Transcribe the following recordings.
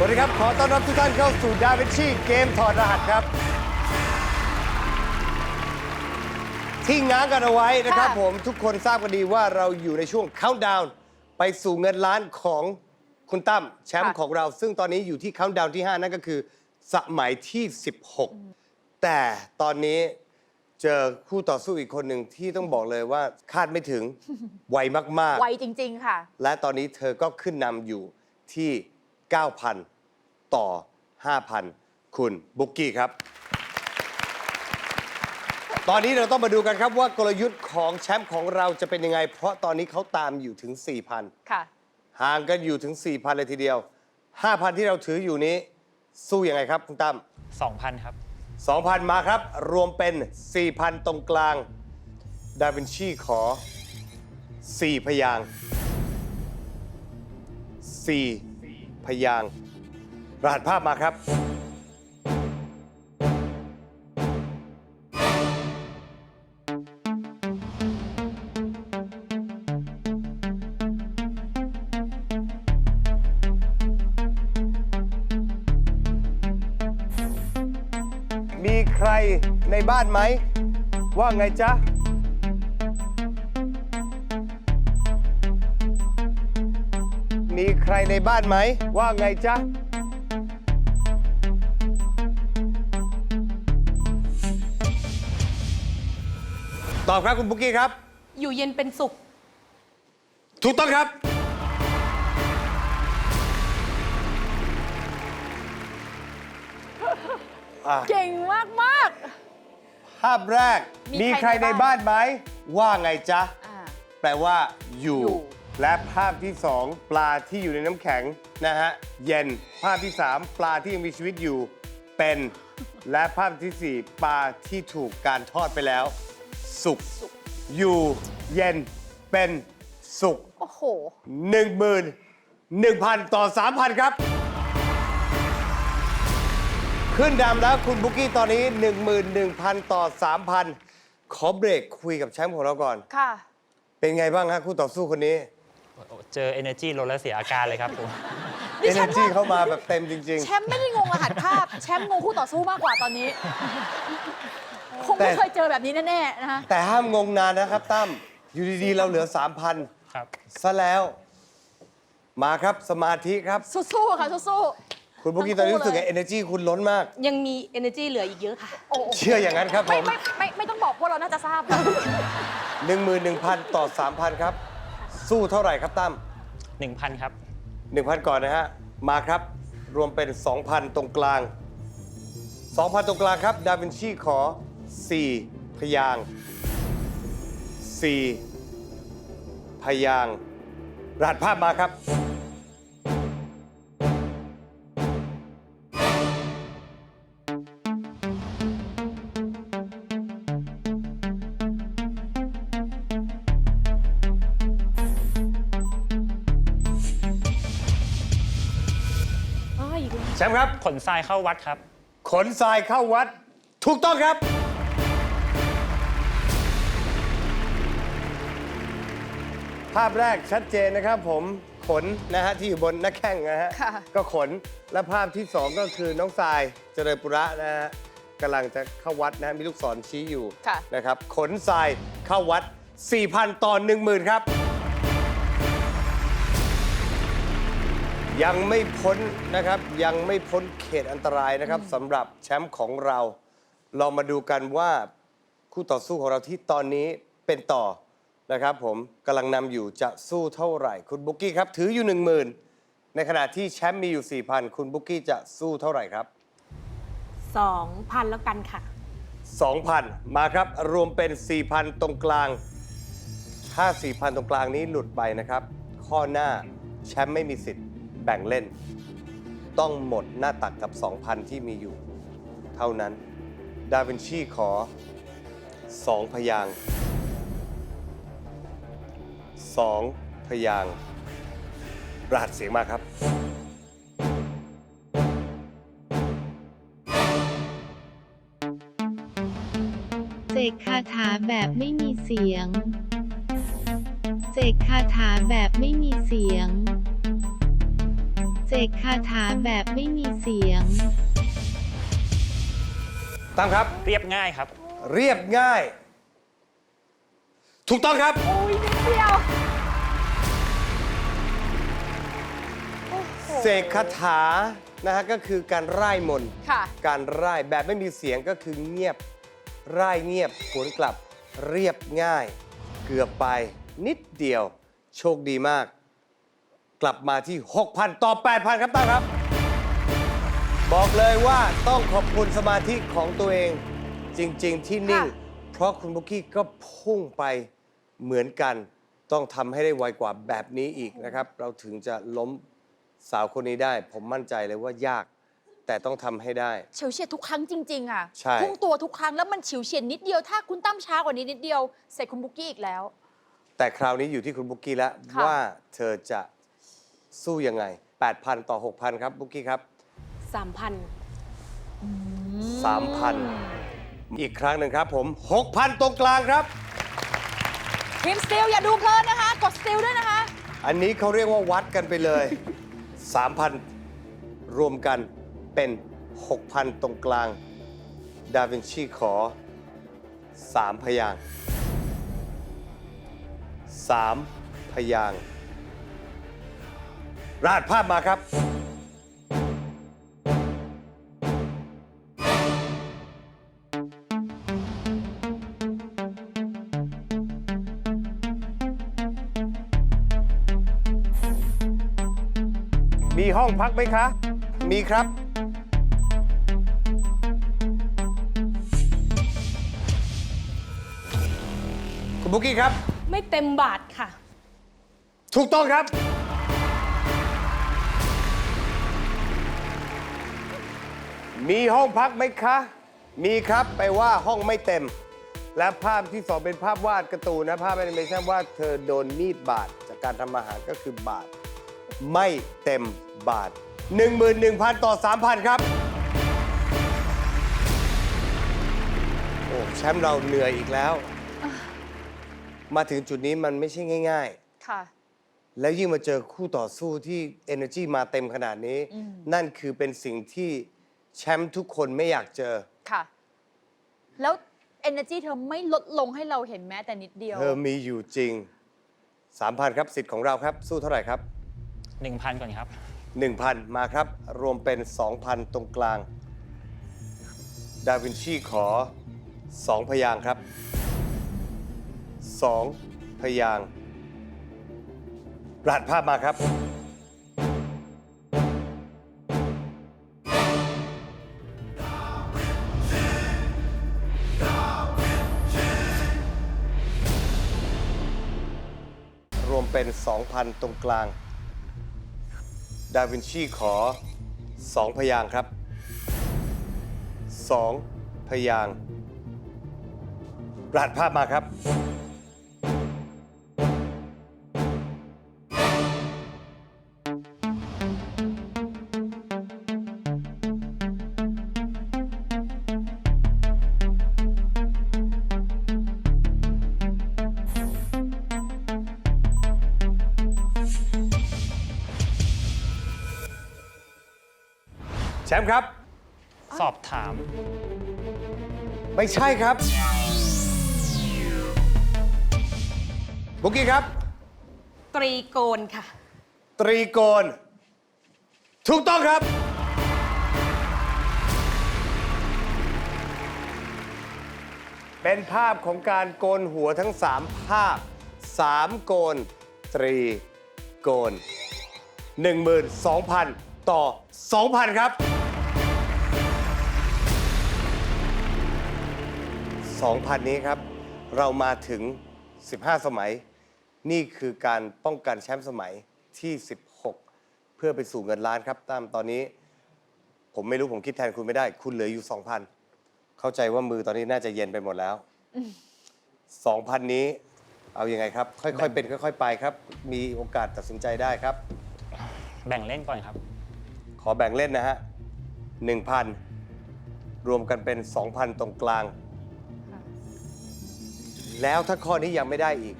สวัสดีครับ ขอต้อนรับทุกท่านเข้าสู่ดาวินชีเกมถอดรหัสครับ ที่ง้างกันเอาไว้นะครับค่ะ ผมทุกคนทราบกันดีว่าเราอยู่ในช่วง countdown ไปสู่เงินล้านของคุณตั้มแชมป์ของเรา ซึ่งตอนนี้อยู่ที่ countdown ที่ 5 นั่นก็คือสมัยที่ 16 แต่ตอนนี้เจอคู่ต่อสู้อีกคนหนึ่งที่ต้องบอกเลยว่าคาดไม่ถึง ไวมากๆ ไวจริง ๆ ค่ะ และตอนนี้เธอก็ขึ้นนำอยู่ที่ 9,000 ต่อ 5,000 คุณบุ๊กกี้ครับ ตอนนี้เราต้องมาดูกันครับว่ากลยุทธ์ของแชมป์ของเราจะเป็นยังไง เพราะตอนนี้เขาตามอยู่ถึง 4,000 ค่ะ ห่างกันอยู่ถึง 4,000 เลยทีเดียว 5,000 ที่เราถืออยู่นี้ สู้ยังไงครับคุณตั้ม2,000 ครับ 2,000 มาครับ รวมเป็น 4,000 ตรงกลาง ดาวินชีขอ 4 พยางค์4 พยางค์รหัสภาพมาครับ มีใครในบ้านไหม ว่าไงจ๊ะ รในบ้านไหม ว่าไงจ๊ะ ตอบครับคุณปุ๊กกี้ครับ อยู่เย็นเป็นสุข ถูกต้องครับอะเก่งมากมาก ภาพแรกมีมีใคใครรในในบ้าบ้านนไหม ว่าไงจ๊ะๆอ่าแปลว่าอยู่ อยู่ และภาพที่สองปลาที่อยู่ในน้ำแข็งนะฮะเย็นภาพที่สามปลาที่ยังมีชีวิตอยู่เป็น และภาพที่สี่ปลาที่ถูกการทอดไปแล้ว สุกอยู่เย็นเป็นสุกโอ้โหหนึ่งหมื่นหนึ่งพันต่อสามพันครับ ขึ้นดำแล้วคุณบุ๊กกี้ตอนนี้ 11,000 ต่อ 3,000 ขอเบรกคุยกับแชมป์ของเราก่อน ค่ะ เป็นไงบ้างฮะคู่ต่อสู้คนนี้ เจอ energy ลดแล้วเสียอาการเลยครับผมดิฉัน energy ว่าเข้ามาแบบเต็มจริง แชมป์ไม่ได้งงรหัสภาพ แชมป์งงคู่ต่อสู้มากกว่าตอนนี้ คงไม่แต่เคยเจอแบบนี้แน่ๆนะคะๆ แต่ห้ามงงนานนะครับตั้มอยู่ดีๆ เราเหลือ 3,000 ครับ ซะแล้ว มาครับสมาธิครับ สู้ๆค่ะสู้คุณบุ๊กกี้ตอนนี้รู้สึกไง energy คุณล้นมาก ยังมี energy เหลืออีกเยอะค่ะ ๆโอ้โหเชื่ออย่างนั้นครับผไม่ม ไม่ไม่ไม่ต้องบอกพวกเราน่าจะทราบค่ะ 11,000 ต่อ 3,000 ครับ สู้เท่าไหร่ครับตั้ม1,000 ครับ 1,000 ก่อนนะฮะ มาครับ รวมเป็น 2,000 ตรงกลาง 2,000 ตรงกลางครับ ดาวินชีขอ 4 พยางค์4พยางค์รหัสภาพมาครับ นทรายเข้าวัดครับ ขนทรายเข้าวัด ถูกต้องครับ ภาพแรกชัดเจนนะครับผมขนนะฮะที่อยู่บนหน้าแข้งนะฮะ ค่ะ ก็ขนและภาพที่สองก็คือน้องทรายเจริญปุระนะฮะกำลังจะเข้าวัดนะฮะมีลูกศรชี้อยู่ค่ะ นะครับขนทรายเข้าวัด 4,000 ต่อ 10,000 ครับ ยังไม่พ้นนะครับ ยังไม่พ้นเขตอันตรายนะครับสำหรับแชมป์ของเราลองมาดูกันว่าคู่ต่อสู้ของเราที่ตอนนี้เป็นต่อนะครับ ผมกำลังนำอยู่จะสู้เท่าไหร่ คุณบุ๊กกี้ครับ ถืออยู่1 0,000ในขณะที่แชมป์มีอยู่4,000คุณบุ๊กกี้จะสู้เท่าไหร่ครับ 2,000 แล้วกันค่ะ 2,000 มาครับ รวมเป็น 4,000 ตรงกลาง ถ้า 4,000 ตรงกลางนี้หลุดไปนะครับ ข้อหน้าแชมป์ไม่มีสิทธิ์ แบ่งเล่น ต้องหมดหน้าตักกับ 2,000 ที่มีอยู่ เท่านั้น ดาวินชีขอ 2 พยาง 2 พยางรหัสเสียงมาครับ เสกคาถาแบบไม่มีเสียง เสกคาถาแบบไม่มีเสียง เสกคาถาแบบไม่มีเสียง ตั้มครับ เรียบง่ายครับ เรียบง่าย ถูกต้องครับ โอ้ยนิดเดียวโอ้โหเสกคาถานะฮะก็คือการร่ายมนต์ค่ะ การร่ายแบบไม่มีเสียงก็คือเงียบร่ายเงียบผวนกลับเรียบง่าย เกือบไปนิดเดียว โชคดีมาก กลับมาที่ 6,000 ต่อ 8,000 ครับตั้งครับ บอกเลยว่าต้องขอบคุณสมาธิของตัวเอง จริง ๆ ที่นิ่ง ค่ะ เพราะคุณบุกกี้ก็พุ่งไปเหมือนกัน ต้องทำให้ได้ไวกว่าแบบนี้อีกนะครับ เราถึงจะล้มสาวคนนี้ได้ ผมมั่นใจเลยว่ายาก แต่ต้องทำให้ได้ เฉียวเฉียดทุกครั้งจริง ๆ อะใช่ พุ่งตัวทุกครั้งแล้วมันเฉียวเฉียดนิดเดียวถ้าคุณตั้มช้ากว่านี้นิดเดียวเสร็จคุณบุกกี้อีกแล้ว แต่คราวนี้อยู่ที่คุณบุกกี้แล้วค่ะ ว่าเธอจะ สู้ยังไง 8,000 ต่อ 6,000 ครับ บุกกี้ครับ3,000 3,000 อีกครั้งหนึ่งครับผม 6,000 ตรงกลางครับ ทีมสติลอย่าดูเพลินนะคะ กดสติลด้วยนะคะ อันนี้เขาเรียกว่าวัดกันไปเลย 3,000 รวมกันเป็น 6,000 ตรงกลาง ดาวินชีขอ 3 พยางค์3พยางค์ ราดภาพมาครับ มีห้องพักไหมคะ มีครับ คุณบุกกี้ครับ ไม่เต็มบาทค่ะ ถูกต้องครับ มีห้องพักไหมคะ มีครับแปลว่าห้องไม่เต็ม และภาพที่สองเป็นภาพวาดการ์ตูนนะ ภาพแอนิเมชันว่าเธอโดนมีดบาด จากการทำอาหารก็คือบาด ไม่เต็มบาท 11,000 ต่อ 3,000 ครับ โอ้แชมป์เราเหนื่อยอีกแล้ว มาถึงจุดนี้มันไม่ใช่ง่าย ๆ ค่ะ แล้วยิ่งมาเจอคู่ต่อสู้ที่ energy มาเต็มขนาดนี้ นั่นคือเป็นสิ่งที่ แชมป์ทุกคนไม่อยากเจอ ค่ะ แล้ว energy เธอไม่ลดลงให้เราเห็นแม้แต่นิดเดียว เธอมีอยู่จริง 3,000 ครับสิทธิ์ของเราครับ สู้เท่าไหร่ครับ1,000ก่อนครับ 1,000 มาครับ รวมเป็น 2,000 ตรงกลาง ดาวินชีขอ 2 พยางค์ครับ 2 พยางค์รหัสภาพมาครับ เป็น 2,000 ตรงกลาง ดาวินชีขอ 2 พยางค์ครับ 2 พยางค์รหัสภาพมาครับ แชมป์ครับ สอบถาม ไม่ใช่ครับบุกกี้ครับ ตรีโกนค่ะ ตรีโกนถูกต้องครับ เป็นภาพของการโกนหัวทั้ง 3 ภาพ 3 โกน ตรีโกน 12,000 ต่อ 2,000 ครับ 2,000 นี้ครับ เรามาถึง 15 สมัย นี่คือการป้องกันแชมป์สมัยที่ 16 เพื่อไปสู่เงินล้านครับตามตอนนี้ ผมไม่รู้ผมคิดแทนคุณไม่ได้ คุณเหลืออยู่ 2,000 เข้าใจว่ามือตอนนี้น่าจะเย็นไปหมดแล้ว 2,000 นี้ เอาอยัางไงครับ ค่อยๆ เป็นค่อย ๆ ไปครับ มีโอกาสตัดสินใจได้ครับ แบ่งเล่นก่อนครับ ขอแบ่งเล่นนะฮะ 1,000 รวมกันเป็น 2,000 ตรงกลาง แล้วถ้าข้อนี้ยังไม่ได้อีก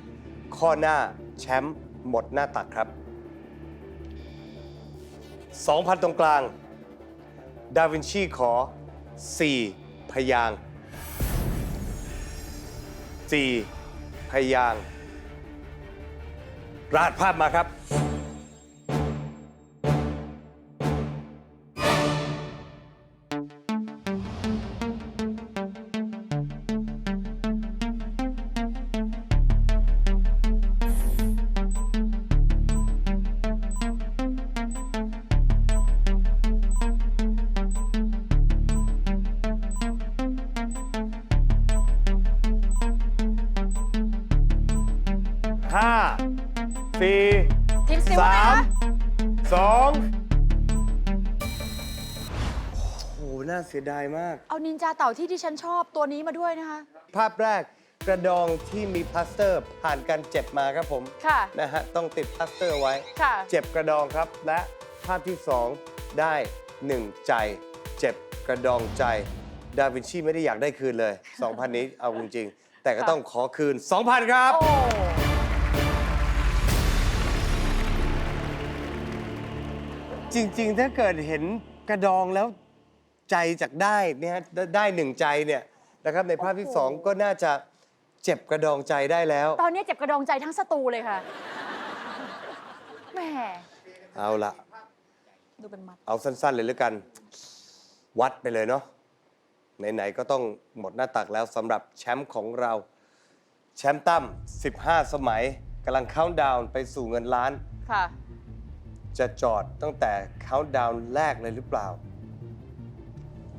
ข้อหน้าแชมป์หมดหน้าตักครับ 2,000 ตรงกลาง ดาวินชีขอ 4 พยาง 4 พยาง ราดภาพมาครับ ทีมซิลสานะมคะสองโอ้โหน่าเสียดายมาก เอานินจาเต่าที่ดิฉันชอบตัวนี้มาด้วยนะคะ ภาพแรกกระดองที่มีพลาสเตอร์ผ่านการเจ็บมาครับผมค่ะ นะฮะต้องติดพลาสเตอร์ไว้ ค่ะ เจ็บกระดองครับ และภาพที่ 2 ได้1ใจ เจ็บกระดองใจ ดาวินชีไม่ได้อยากได้คืนเลย 2,000 นี้เอาจริงๆแต่ก็ต้องขอคืน 2,000 ครับ โอ้ จริง ๆ ถ้าเกิดเห็นกระดองแล้วใจจากได้เนี่ยฮะได้ได้หนึ่งใจเนี่ยนะครับในภาพที่2ก็น่าจะเจ็บกระดองใจได้แล้ว ตอนนี้เจ็บกระดองใจทั้งสตูเลยค่ะแหมเอาละดูเป็นมัด เอาสั้น ๆ เลยแล้วกัน วัดไปเลยเนาะไหน ๆ ก็ต้องหมดหน้าตักแล้วสำหรับแชมป์ของเรา แชมป์ตั้ม15 สมัยกำลังเข้าน์ดาวน์ไปสู่เงินล้าน ค่ะ จะจอดตั้งแต่เข้าน์ดาวน์แรกเลยหรือเปล่า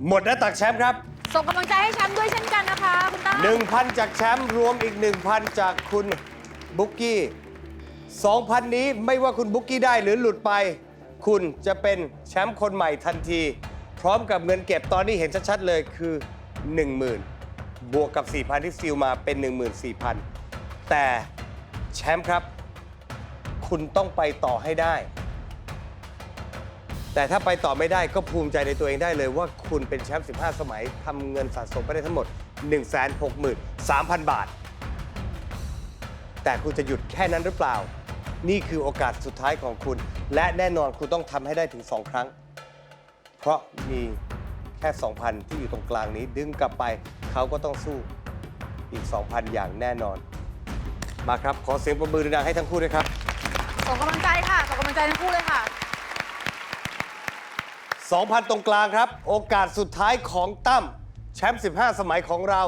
หมดหน้าตักแชมป์ครับ ส่งกำลังใจให้แชมป์ด้วยเช่นกันนะคะคุณตั้ม1,000 จากแชมป์รวมอีก 1,000 จากคุณบุ๊กกี้ 2,000 นี้ไม่ว่าคุณบุ๊กกี้ได้หรือหลุดไป คุณจะเป็นแชมป์คนใหม่ทันที พร้อมกับเงินเก็บตอนนี้เห็นชัดๆเลยคือ 10,000 บวกกับ 4,000 ที่ซิลมาเป็น 14,000 แต่แชมป์ครับ คุณต้องไปต่อให้ได้ แต่ถ้าไปต่อไม่ได้ก็ภูมิใจในตัวเองได้เลยว่าคุณเป็นแชมป์ 15 สมัยทำเงินสะสมไปได้ทั้งหมด 163,000 บาท แต่คุณจะหยุดแค่นั้นหรือเปล่า นี่คือโอกาสสุดท้ายของคุณ และแน่นอนคุณต้องทำให้ได้ถึง 2 ครั้ง เพราะมีแค่ 2,000 ที่อยู่ตรงกลางนี้ ดึงกลับไปเขาก็ต้องสู้อีก 2,000 อย่างแน่นอน มาครับ ขอเสียงปรบมือดังๆให้ทั้งคู่ด้วยครับ ส่งกำลังใจค่ะ ส่งกำลังใจทั้งคู่เลยค่ะ 2,000 ตรงกลางครับ โอกาสสุดท้ายของตั้มแชมป์15 สมัยของเรา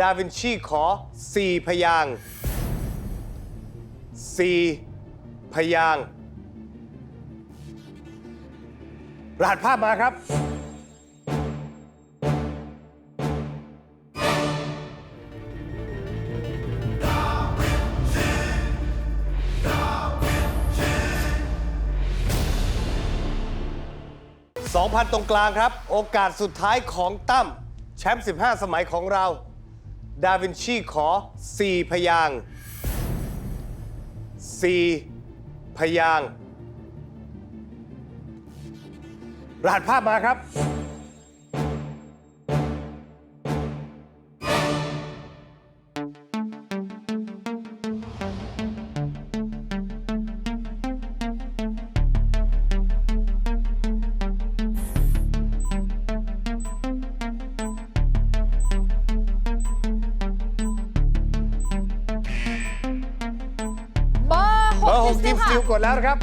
ดาวินชีขอ 4 พยาง 4 พยางรหัสภาพมาครับ 2,000 ตรงกลางครับ โอกาสสุดท้ายของตั้มแชมป์ 15 สมัยของเรา ดาวินชีขอ 4 พยาง 4 พยางรหัสภาพมาครับ เบอร์หเบอร์กหกทีทีมมสซิติลลกดแล้วนะครับ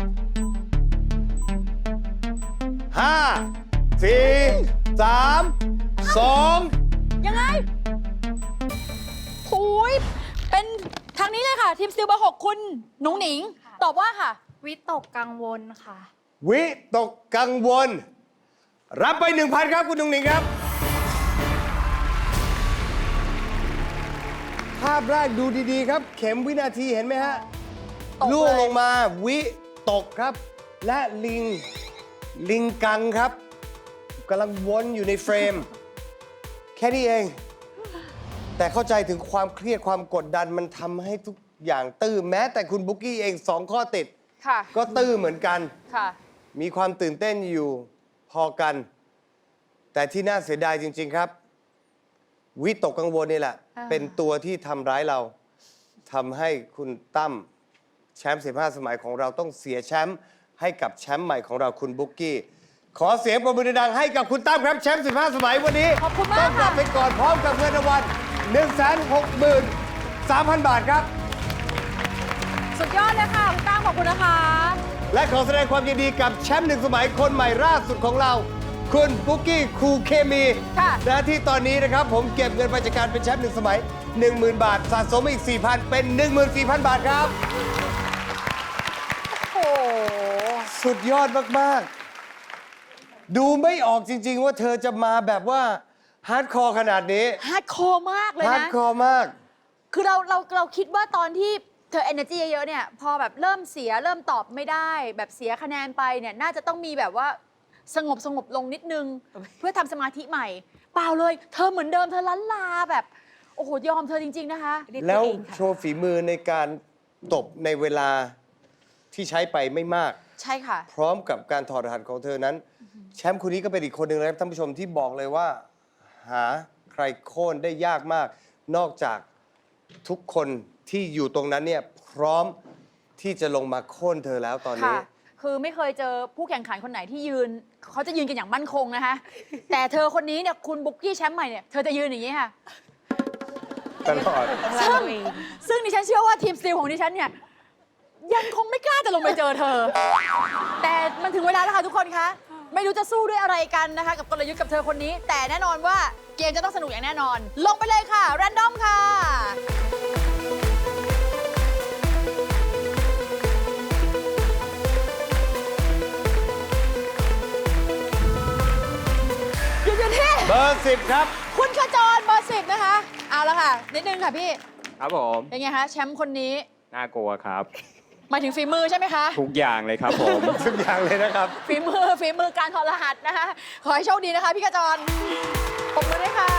ห้าสี่สามสองยังไงหูยเป็นทางนี้เลยค่ะ ทีมสติลเบอร์หกคุณหนุ่งหนิง ตอบว่าค่ะ วิตกกังวลค่ะ วิตกกังวล รับไป1,000ครับคุณนุงหนิงครับ ภาพแรกดูดีๆครับ เข็มวินาทีเห็นไหมฮะ ตกเลยล่วงลงมาวิตกครับ และลิง ลิงกังครับกำลังวนอยู่ในเฟรม แค่นี้เอง แต่เข้าใจถึงความเครียดความกดดันมันทำให้ทุกอย่างตื้อแม้แต่คุณบุ๊กกี้เองสองข้อติด ค่ะ ก็ตื้อเหมือนกัน ค่ะ มีความตื่นเต้นอยู่พอกัน แต่ที่น่าเสียดายจริง ๆครับ วิตกกังวลนี่แหละอ่าเป็นตัวที่ทำร้ายเราทำให้คุณตั้ม แชมป์15 สมัยของเราต้องเสียแชมป์ให้กับแชมป์ใหม่ของเราคุณบุ๊กกี้ ขอเสียงปรบมือดังๆให้กับคุณตั้มครับแชมป์15 สมัยวันนี้ขอบคุณต้มาอกงกลัค่ะบไปก่อนพร้อมกับเงินรางวัล163,000 บาทครับ สุดยอดเลยค่ะคุณตั้งขอบคุณนะคะ และขอแสดงความยินดีกับแชมป์หนึ่งสมัยคนใหม่ล่าสุดของเรา คุณบุกกี้ครูเคมีค่ะ และที่ตอนนี้นะครับ ผมเก็บเงินไปจากการเป็นแชมป์หนึ่งสมัย 10,000 บาท สะสมอีก 4,000 เป็น 14,000 บาทครับ สุดยอดมาก ๆ ดูไม่ออกจริง ๆ ว่าเธอจะมาแบบว่าฮาร์ดคอร์ขนาดนี้ฮาร์ดคอร์มากเลยฮาร์ดนะ คอร์มาก คือเราเราเราคิดว่าตอนที่เธอ energy เยอะๆเนี่ย พอแบบเริ่มเสียเริ่มตอบไม่ได้ แบบเสียคะแนนไปเนี่ย น่าจะต้องมีแบบว่าสงบสงบลงนิดนึง เพื่อทำสมาธิใหม่ เปล่าเลย เธอเหมือนเดิมเธอล้านลาแบบ โอ้โห ยอมเธอจริง ๆ นะคะแล้วโชว์ฝีมือในการตบในเวลาที่ใช้ไปไม่มาก ใช่ค่ะ พร้อมกับการถอดรหัสของเธอนั้น แชมป์คนนี้ก็เป็นอีกคนหนึ่งนะครับท่านผู้ชมที่บอกเลยว่า หาใครโค่นได้ยากมาก นอกจากทุกคนที่อยู่ตรงนั้นเนี่ยพร้อมที่จะลงมาโค่นเธอแล้วตอนนี้ ค่ะ คือไม่เคยเจอผู้แข่งขันคนไหนที่ยืน เขาจะยืนกันอย่างมั่นคงนะคะ แต่เธอคนนี้เนี่ยคุณบุ๊กกี้แชมป์ใหม่เนี่ย เธอจะยืนอย่างนี้ค่ะ ตลอด ซึ่งซึ่งดิฉันเชื่อว่าทีมสตีลของดิฉันเนี่ย ยังคงไม่กล้าจะลงไปเจอเธอ แต่มันถึงเวลาแล้วค่ะทุกคนคะ ไม่รู้จะสู้ด้วยอะไรกันนะคะ กับกลยุทธ์กับเธอคนนี้ แต่แน่นอนว่าเกมจะต้องสนุกอย่างแน่นอน ลงไปเลยค่ะ แรนดอมค่ะหยุดอยู่ที่ เบอร์สิบครับ คุณขจรเบอร์สิบนะคะ เอาละค่ะ นิดนึงค่ะพี่ ครับผม เป็นไงคะแชมป์คนนี้ น่ากลัวครับ หมายถึงฝีมือใช่ไหมคะ ทุกอย่างเลยครับผม ทุกอย่างเลยนะครับ ฝีมือฝีมือการถอดรหัสนะคะ ขอให้โชคดีนะคะ พี่กระจรปรบมือด้วยค่ะ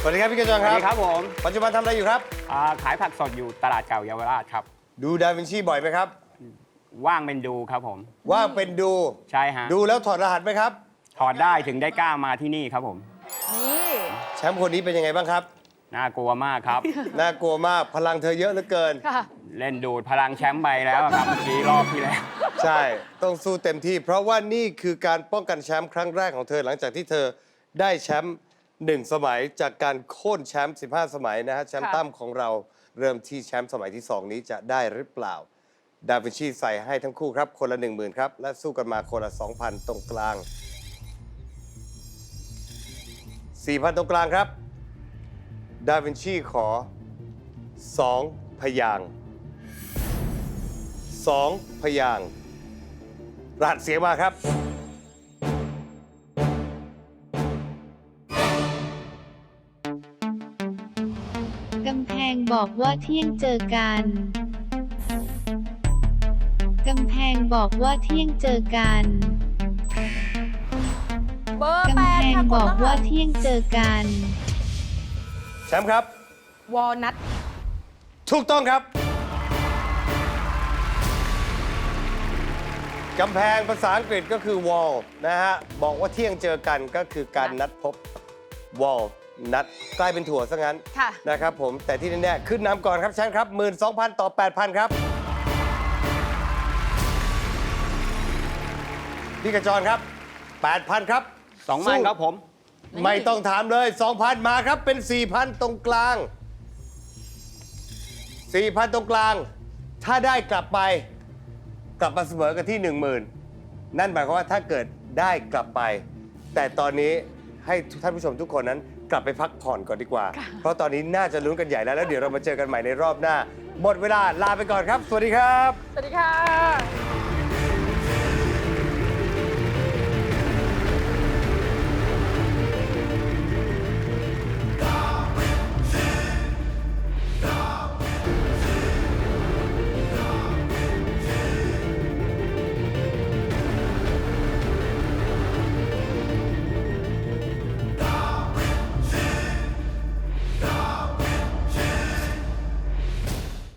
สวัสดีครับพี่กระจองสควัสรับ ดีครับผมปัจจุบันทำอะไรอยู่ครับ อ่าขายผักสดอยู่ตลาดเก่าเยาวราชครับ ดูดาวินชีบ่อยไหมครับ ว่างเป็นดูครับผม ว่างเป็นดู ใช่ฮะ ดูแล้วถอดรหัสไหมครับ ถอดได้ถึงได้กล้ามาที่นี่ครับผม นี่แช มป์คนนี้เป็นยังไงบ้างครับ น่ากลัวมากครับ น่ากลัวมากพลังเธอเยอะเหลือเกิน ค่ะ เล่นดูดพลังแชมป์ไปแล้วอะครับเมื่อกี้รอบที่แล้ว ใช่ ต้องสู้เต็มที่ เพราะว่านี่คือการป้องกันแชมป์ครั้งแรกของเธอหลังจากที่เธอได้แชมป์หนึ่งสมัยจากการโค่นแชมป์15 สมัยนะฮะแชมป์ค่ะ ตั้มของเราเริ่มที่แชมป์สมัยที่ 2 นี้จะได้หรือเปล่า ดาวินชีใส่ให้ทั้งคู่ครับ คนละ 1 0,000 ครับ และสู้กันมาคนละ 2,000 ตรงกลาง 4,000 ตรงกลางครับ ดาวินชีขอ 2 พยางค์สองพยาง รหัสเสียงมาครับ กำแพงบอกว่าเที่ยงเจอกัน กำแพงบอกว่าเที่ยงเจอกัน เบอร์แปกำแพดงค่ะบอกว่าคุณเที่ยงเจอกัน แชมป์ครับ วอลนัทถูกต้องครับ กำแพงภาษาอังกฤษก็คือ wall นะฮะ บอกว่าเที่ยงเจอกันก็คือการนัดพบ wall นัดกลายเป็นถั่วซะงั้น ค่ะ นะครับผม แต่ที่แน่ๆขึ้นนำก่อนครับแชมป์ครับ 12,000 ต่อ 8,000 ครับ พี่กระจรครับ 8,000 ครับ สองมันครับผม ไม่ต้องถามเลย 2,000 มาครับเป็น 4,000 ตรงกลาง 4,000 ตรงกลาง ถ้าได้กลับไป กลับมาเสมอกันที่ 10,000 นั่นหมายความว่าถ้าเกิดได้กลับไป แต่ตอนนี้ให้ท่านผู้ชมทุกคนนั้นกลับไปพักผ่อนก่อนดีกว่า เพราะตอนนี้น่าจะลุ้นกันใหญ่แล้วแล้วเดี๋ยวเรามาเจอกันใหม่ในรอบหน้า หมดเวลาลาไปก่อนครับ สวัสดีครับ สวัสดีค่ะ